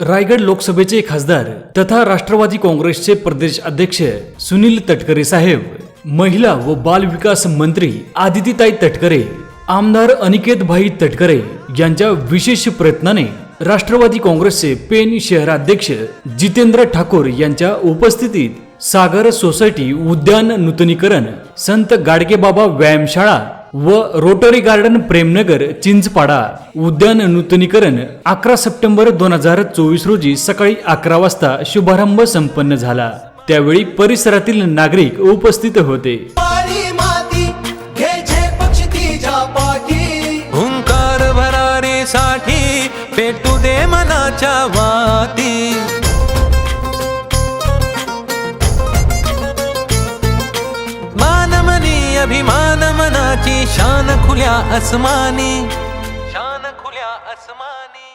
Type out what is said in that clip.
रायगड लोकसभेचे खासदार तथा राष्ट्रवादी काँग्रेसचे प्रदेश अध्यक्ष सुनील तटकरे साहेब महिला व बाल विकास मंत्री आदितीताई तटकरे आमदार अनिकेत भाई तटकरे यांच्या विशेष प्रयत्नाने राष्ट्रवादी काँग्रेसचे पेन शहराध्यक्ष जितेंद्र ठाकूर यांच्या उपस्थितीत सागर सोसायटी उद्यान नूतनीकरण संत गाडगेबाबा व्यायामशाळा व रोटरी गार्डन प्रेमनगर चिंचपाडा उद्यान नूतनीकरण अकरा सप्टेंबर दोन हजार चोवीस रोजी सकाळी अकरा वाजता शुभारंभ संपन्न झाला. त्यावेळी परिसरातील नागरिक उपस्थित होते. हुंकार भरारी साठी पेटू दे मनाच्या वाती. मानमनी अभिमान मनाची खुल्या अस्मानी शान खुल्या अस्मानी